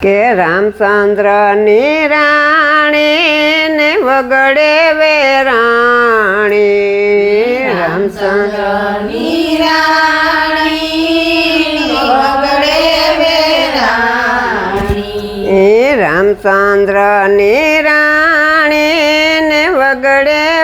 કે રામચંદ્ર નિરાણી ને વગડે વેરાણી રામચંદ્ર રામચંદ્ર નિરાણી ને વગડે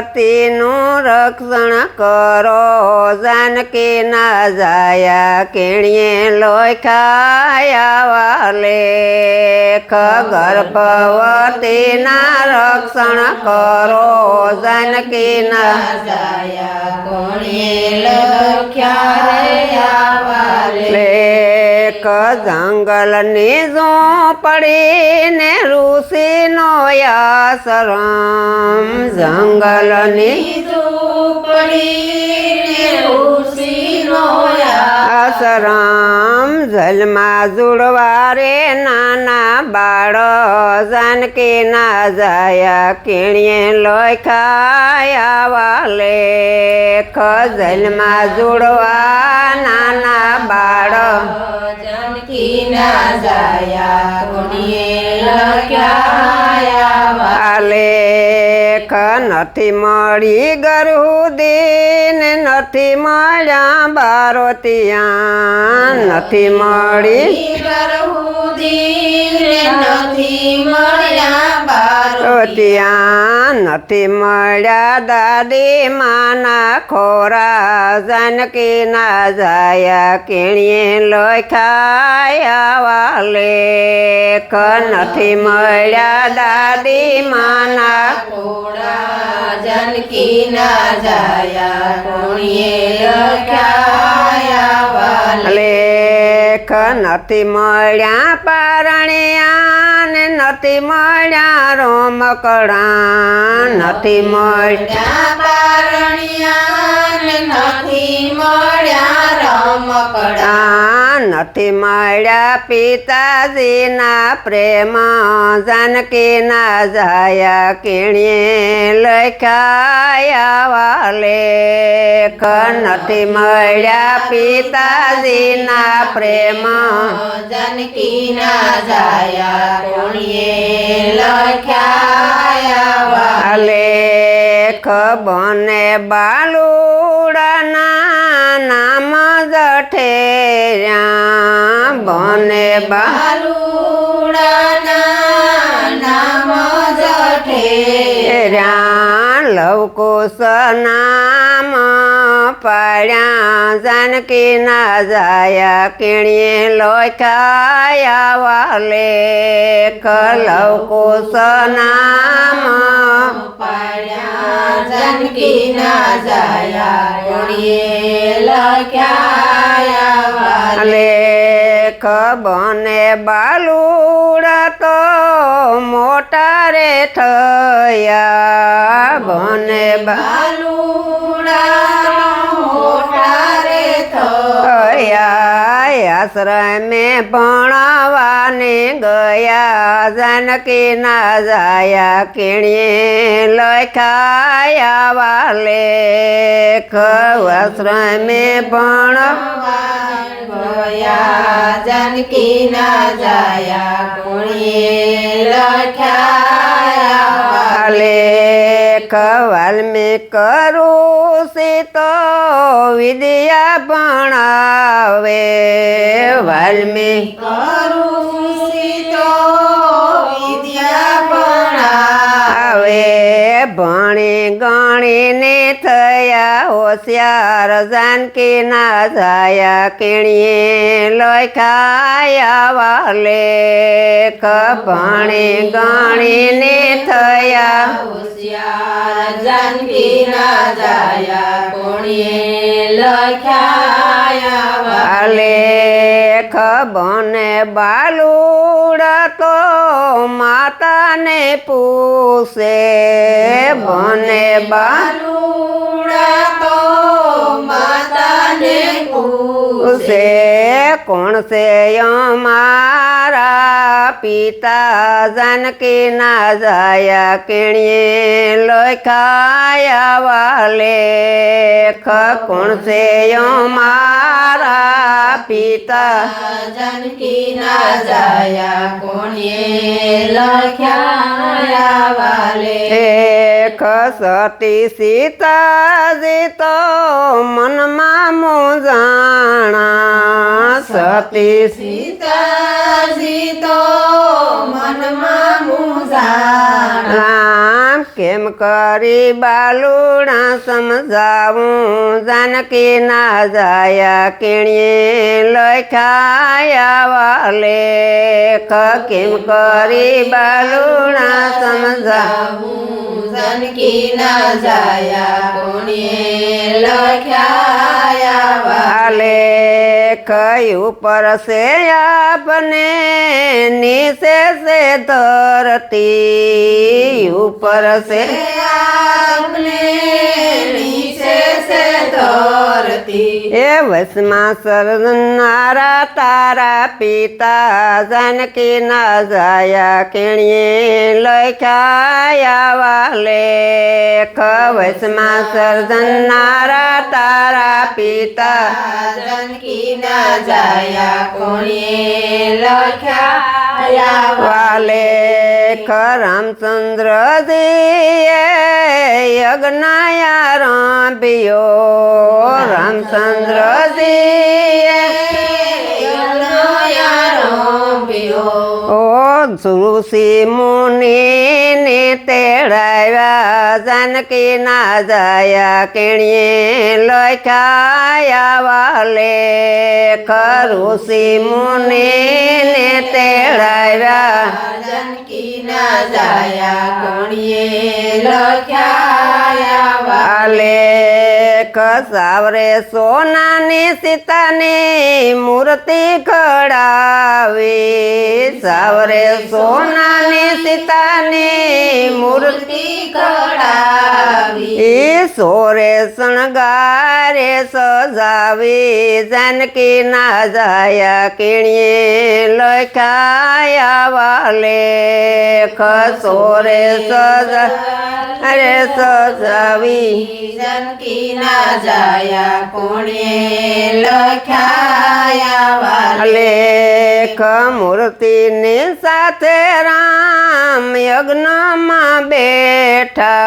ગર્ભવતીનું રક્ષણ કરો, જાનકી ના જાયા, કેણીએ લોહી ખાયા વાલે ગર્ભવતીના રક્ષણ કરો, જાનકી ના લેક જંગલની ઝોપડીને ઋષિનો આશ્રમ. જંગલની આશ્રમ. જલમાં જુડવા રે નાના બાળ જાનકી ના જાયા કેણીએ લોહી ખાયા વાલે જલમાં જુડવા નાના બાળ આલેખ નથી મળી ગરુદીન નથી મળ્યા બારોતિયા નથી મળી ત્યાં નથી મળ્યા દાદી માના ખોરા જાનકી ના જાયા કેણીએ લોહી ખાયા વાલે નથી મળ્યા દાદી માના જનકી ના જાયા કોણીએ લખ્યા લેખ નથી મળ્યા પારણ્યા ને નથી મળ્યા રોમકડા નથી મળ્યા પારણિયાને નથી મળ્યા રમકડા નથી મળ્યા પિતાજીના પ્રેમ જાનકી ના જાયા કેણીએ લખાયા વાલે નથી મળ્યા પિતાજીના પ્રેમ જનકી ના જાયા કોણીએ લખ્યા લેખ બને બાલુડાના નામ જઠેર્યા બને બાલુડાના નામ જઠે રાણ લવકુશ નામ પાડ્યા જાનકી ના જાયા કેણીએ લોખાયા વાલે લવકુશ નામ પાડ્યા જનકી ના જાયા કોણીએ લખ્યા લેખ બને બાલુડા તો મોટા રે થયા બને બા આશ્રમે ભણવાને ગયા જાનકી ના જાયા કેણીએ લખાયા વાલે આશ્રમે ભણ જનકી ના જાયા કોણીએ લખ્યા લેખ વાલ્મીક ઋષિ તો વિદ્યા ભણાવે વાલ્મીક આવે હોશિયાર જાનકી ના જાયા કેણીએ લખાયા વાલે ભણી ગણીને થયા જાનકી ના જાયા કોણીએ લખ્યા લેખ બને બાલુડા તો માતાને પૂછે બને બા બાલુડા તો માતાને પૂછે છે કોણ છે અમારા પિતા જાનકી ના જાયા કેણીએ લખાયા વાલે કોણ છે અમારા પિતા જાનકી ના જાયા કોણીએ લખ્યા વાલે એક સતી સીતાજી તો મનમાં મુજાણા સતી સીતાજી તો મનમાં રામ કેમ કરી બાલુણા સમજાવું? જાનકી ના જાયા કેણીએ લખાયા વાલે. કેમ કરી બાલુણા સમજાવું? જાનકી ના જાયા કોણીએ લખ્યા વાલે વાલે કયું પરસે આપને નીચે સે ધરતી ઉપર સે આપને નીચે સે ધરતી એ વસમાં સરનારા તારા પિતા જાનકી ના જાયા કેણીએ લખાયા વાલે વસમાં સરજનારા પિતા જનકી ના જાયા. કોણીએ લખ્યા? વાલે રામચંદ્રજીએ યજ્ઞયા રામ્યો રામચંદ્રજીએ ઓ ઋષિ મુનિને તેડાવ્યા જાનકી ના જાયા કેણીએ લખાયા વાલે ઋષિ મુનિને તેડાવ્યા જાનકી ના જાયા કોણીએ લખાયા વાલે કસાવરે સોનાની સીતાની મૂર્તિ કડાવી સાવરે સોનાની સીતાની મૂર્તિ કડાવી સોરે શણગારે સજાવી. જાનકી ના જાયા કેણીએ લખાયા વાલે. ખસોરે સજા અરે સજાવી. જાનકી ના જાયા કોણીએ લખ્યા વાલે લેખ મૂર્તિની સાથે રામ યજ્ઞમાં બેઠા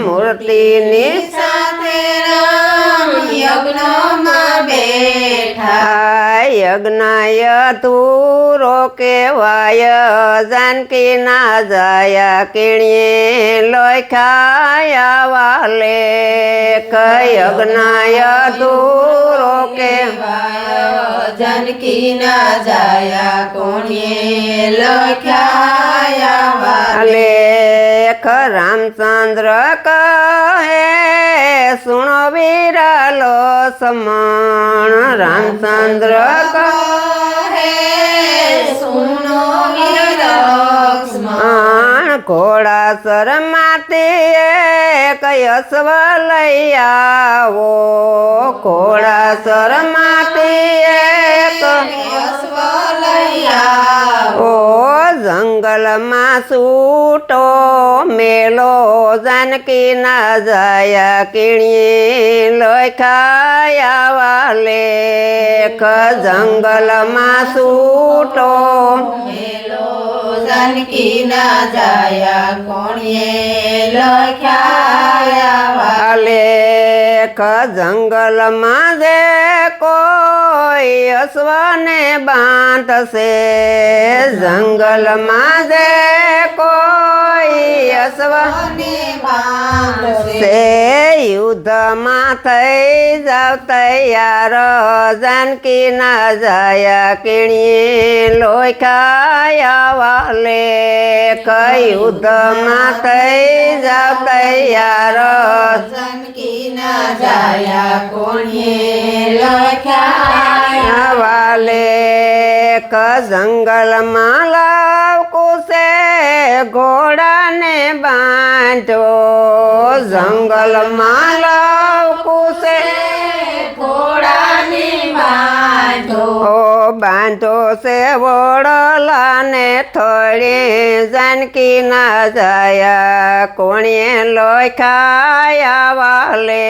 મૂર્તિની સાથે રામ યજ્ઞમાં બેઠા યજ્ઞ તુરો કેવાય જાનકી ના જાયા કેણીએ લખાયા વાલે યજ્ઞ તુરો કે જાનકી ના જાયા કોણીએ લખ્યા વાલે લેખ રામચંદ્ર કહે સુણો વિરલો સમણ રામચંદ્ર ઘોડા સર માતે કયસ્વ લઈ આવો? ઘોડા સર માતે ઓ જંગલમાં સૂટો મેલો જાનકી ના જાય કીણીએ લખાયા વાલે. જંગલમાં સૂટો જાનકી ના જાયા કોણીએ લખ્યા વાલે. જંગલમાં જે કોઈ અશ્વને બાંધશે, જંગલમાં જે કોઈ અશ્વ બાંધશે. યુદ્ધમાં થઈ જાવ તૈયાર, જાનકી ના જાયા લોહી ખાયા વાલે યુદ્ધમાં થઈ જાવ તૈયાર, જાનકી ના જાયા કોણીએ લખ્યા વાલે ક જંગલમાં લાવ કુશે ઘોડાને બાંધો જંગલમાં લાવ કુશે બાંધો છે વડલાને થોડી જાનકી ના જાય કોણીએ લોખાયા વાલે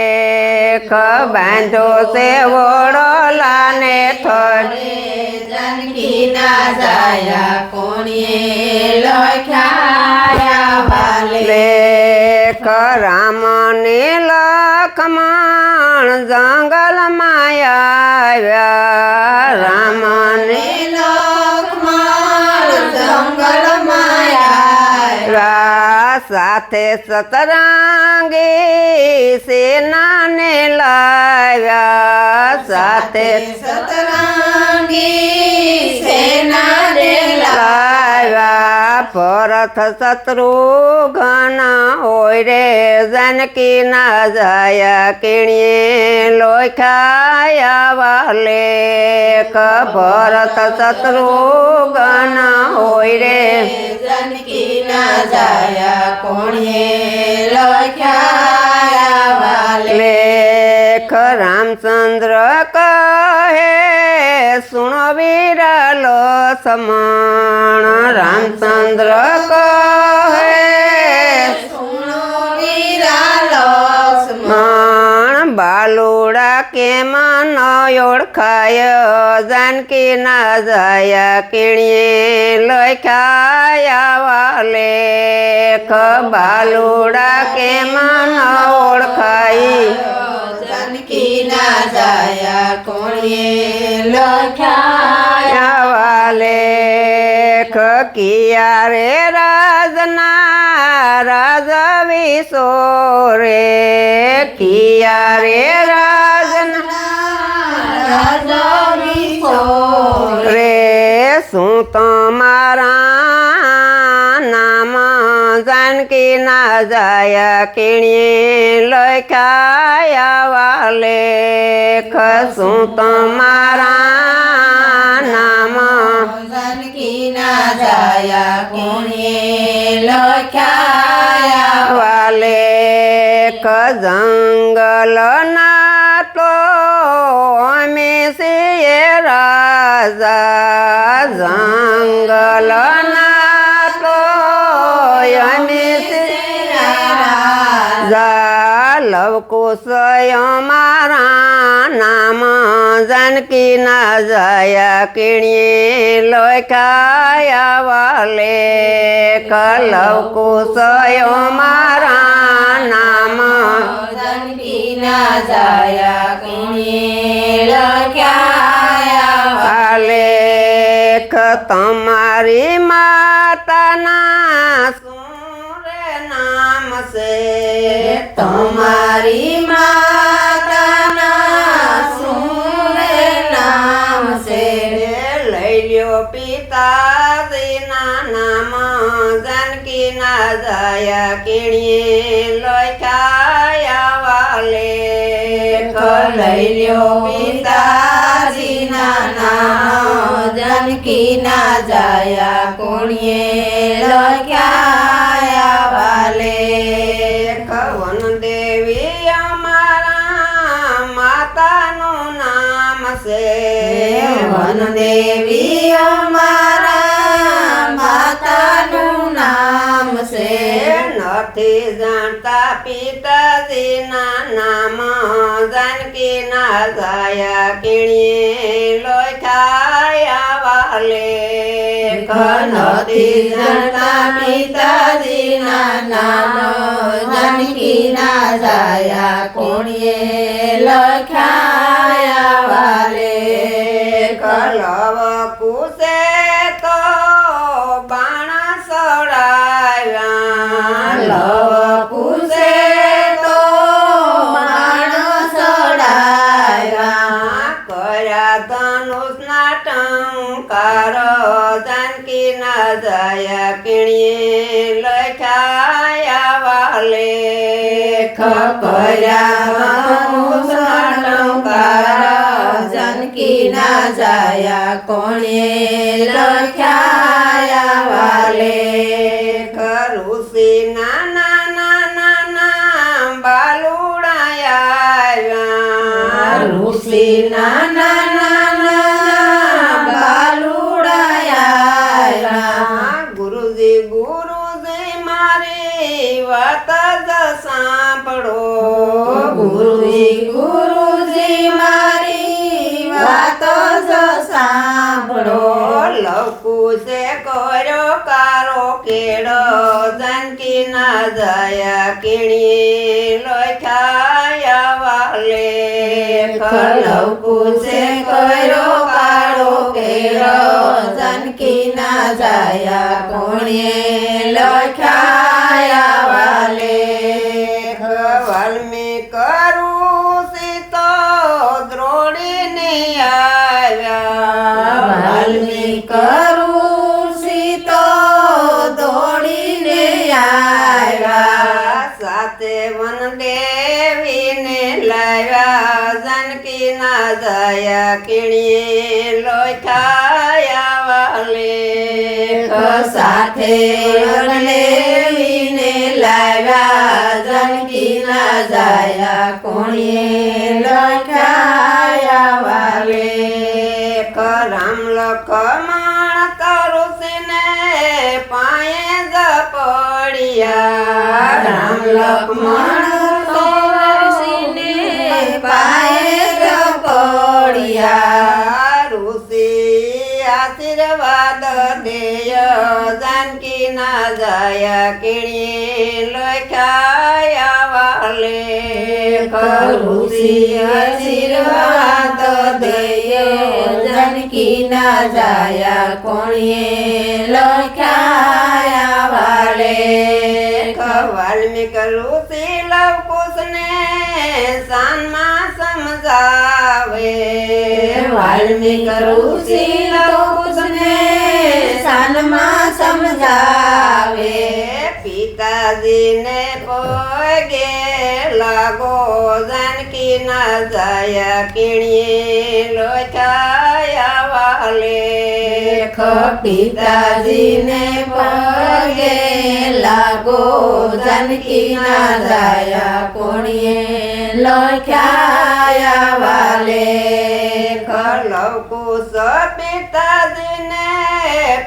બાંધો છે વડલાને થોડી જાનકી ના જાયા કોણીએ લખ્યા વાલે લેખ રામને લખમણ જંગલ માયા રામને આવ્યા. રા સાથે સતરાંગી સેનાને લાવ્યા. સાથે સતરંગી સેના ભરત શત્રુઘ્ન હોય રે, જાનકી ના જાય કિણીએ લોખાયા વાલે. ભરત શત્રુઘ્ન હોય રે, જાનકી ના જાય કોણીએ લોખાયા વાલે. રામચંદ્ર કહે સુણો વિરલો સમણ રામચંદ્ર કહે બાલુડા કેમ ન ઓળખાય જાનકી ના જાય કિણીએ લખાયા વાલે બાલુડા કેમ ન ઓળખાય ના જાયા કોણીએ લખ્યા. વાલે કિયા રે રાજના રાજ વિસો રે. કિયા રે રાજના રે. શું તમારા નામ જાનકી ના જાય કિણીએ લખાયા વાલે શું તમારા નામ. જાનકી ના જાયા કોણીએ લખ્યા વાલે જંગલ ના તો અમે છીએ રાજા. જંગલ ના તો અમે છીએ રાજા લવકુશ મારા નામ જાનકી ના જાય કિણીએ લખાયા વાલે. કલવકુશ મારા નામ જાનકી ના જાયા કિણીએ લખ્યા વાલે. તમારી માતાના નામ છે તમારી માતાના શું રે નામ છે લઈ લ્યો પિતાજીના નામ જાનકી ના જાય કીણીએ લખાયા વાલે લઈ લ્યો પિતાજીના નામ જાનકી ના જાયા કોણીએ લખ્યા દેવી અમારા માતાનું નામ છે. નથી જાણતા પિતાજીના નામ જાનકી ના જાયા કીણીએ લોઠાયા વાલે નથી જાણતા પિતાજીના નામ જાનકી ના જાયા કોણીએ લખ્યા લખાયા વાલે જાનકી ના જાયા કોણે લખ્યા વાલે ઋષિ નાના નાના નાના બાલુડાયા ઋષિ નાના જયા કિણી લોખાયા વાલે. લવકુશે કર્યો કાળો કેરો જનકી ના જાયા કોણે લખાયા જયા કિણીએ લોખાયા વાલે. સાથે લેવીને લાવ્યા જનકી ના જાયા. કોણીએ લખાયા વાલે. રામ લખમણ કરુષિને પાયે જપડિયા રામ લક્ષ્મણ તુલસીને પાયે પડ્યા ઋષિ આશીર્વાદ દેય જાનકી ના જયા કિણી લખાયા વાલે ઋષિ આશીર્વાદ દય જનકી ના જાયા કોણીએ લખાયા વાલે વાલ્મીક ઋષિ લવકુશને સાનમાં સમજાવે વાલ્મીક ઋષિ લવકુશને સાનમાં સમજાવે પિતાજીને પગે લાગો જાનકી ના જયા કિણીએ લોચાયા વાલે પિતાજીને પગે લાગો જાનકી ના જાયા કોણીએ લખ્યા વાલે લવકુશ પિતાજીને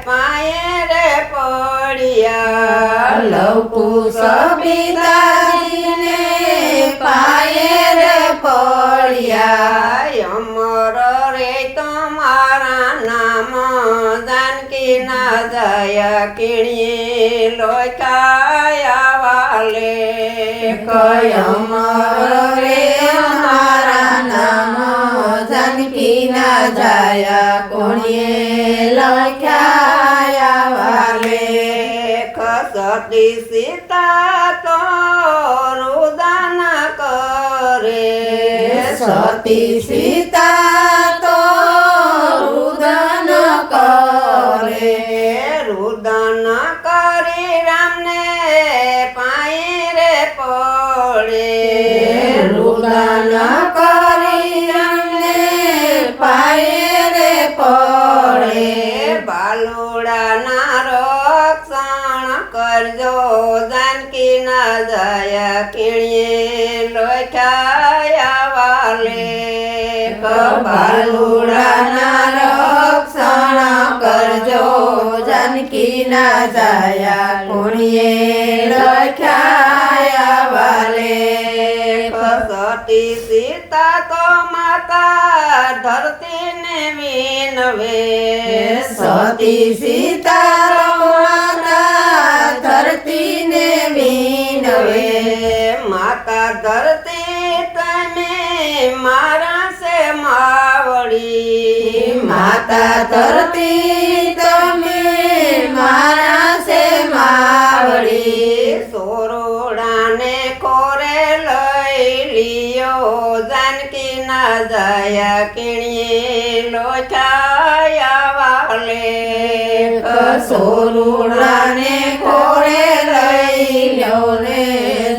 પાયે રે પડ્યા. લવકુશ પિતાજીને પાયે રે પડ્યા. અમર રે તમારા નામ જાનકી ના દયા કિણીએ લોકાયા વાલે. કયમર રે જાનકી ના જાયા કોણીએ લખ્યા વાલે. ખસતી સીતા તો રુદાન કરે. સતી સીતા બાલુડાના રક્ષણ કરજો જાનકી ના જાયા કોણીએ લખાયા વાલે સતી સીતા તો માતા ધરતીને વિનવે સતી સીતા માતા ધરતીને વિનવે માતા ધરતી તમે મારા માતા ધરતી તમે મારા સે માવડી. સોરોડાને કોરે લઈ લિયો જાનકી ના જયા કિણીએ લોચાયા વાલે. સોરોડાને કોરે લઈ લ્યો રે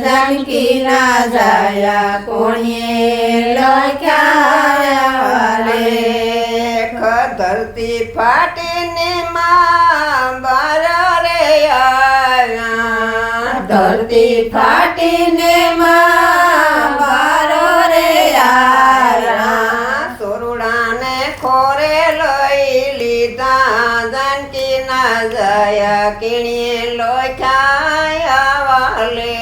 જાનકી ના જાયા કોણીએ લખ્યા ફાટીને માં બાર રે ધરતી ફાટીને માં બારો રે સોરુડાને ખોરે લઈ લીધા જાનકી ના જયા કિણીએ લોચાયા વાલે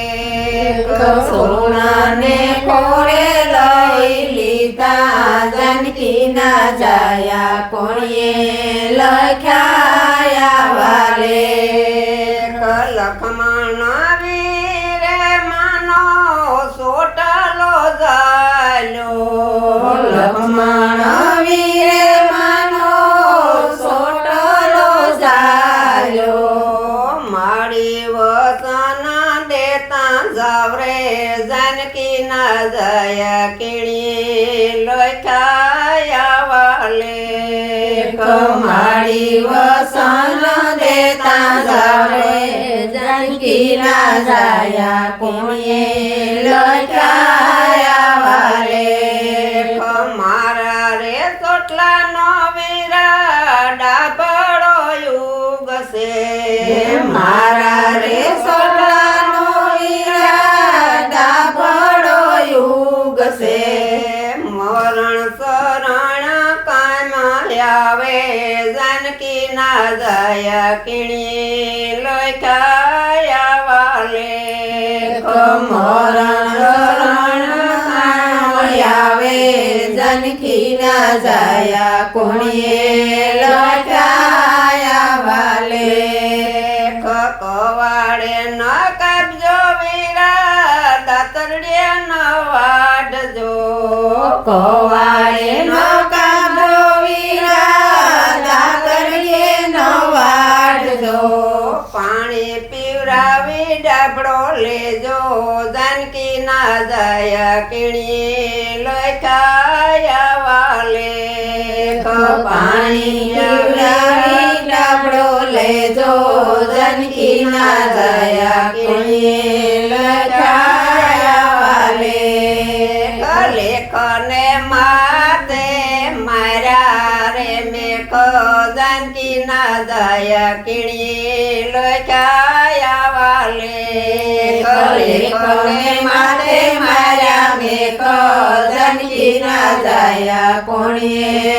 સોનાને ખોરે લઈ લીધા જાનકી ના જયા કોણીએ લખ્યા જાયા કોણીએ લટાયા વાલે. મારા રે ચોટલા નો વીરા ડાબડો યુગ છે. મારા રે સોટલાનો વીરા ડાબડો યુગ છે. મરણ શરણ કામ આવે જાનકી ના જાયા કિણી લખાયા વાલે કમરણ આવે જાનકી ના જાયા કોણીએ લખાયા વાલે કવાડે ન કાપજો વીરા દાતરડે ન વાડજો કવાડે ન પીવરાવી ડાબડો લેજો જાનકી ના જય કીણી લખાયા વાલે પાણી પીવડાવી ડાબડો લેજો જાનકી ના દયા કુણીએ લખાયા વાલે લેખને માતે મારા રે મેં જાનકી ના જય કીણી લેખને માટે માર્યા મેં જાનકી ના દયા કુણીએ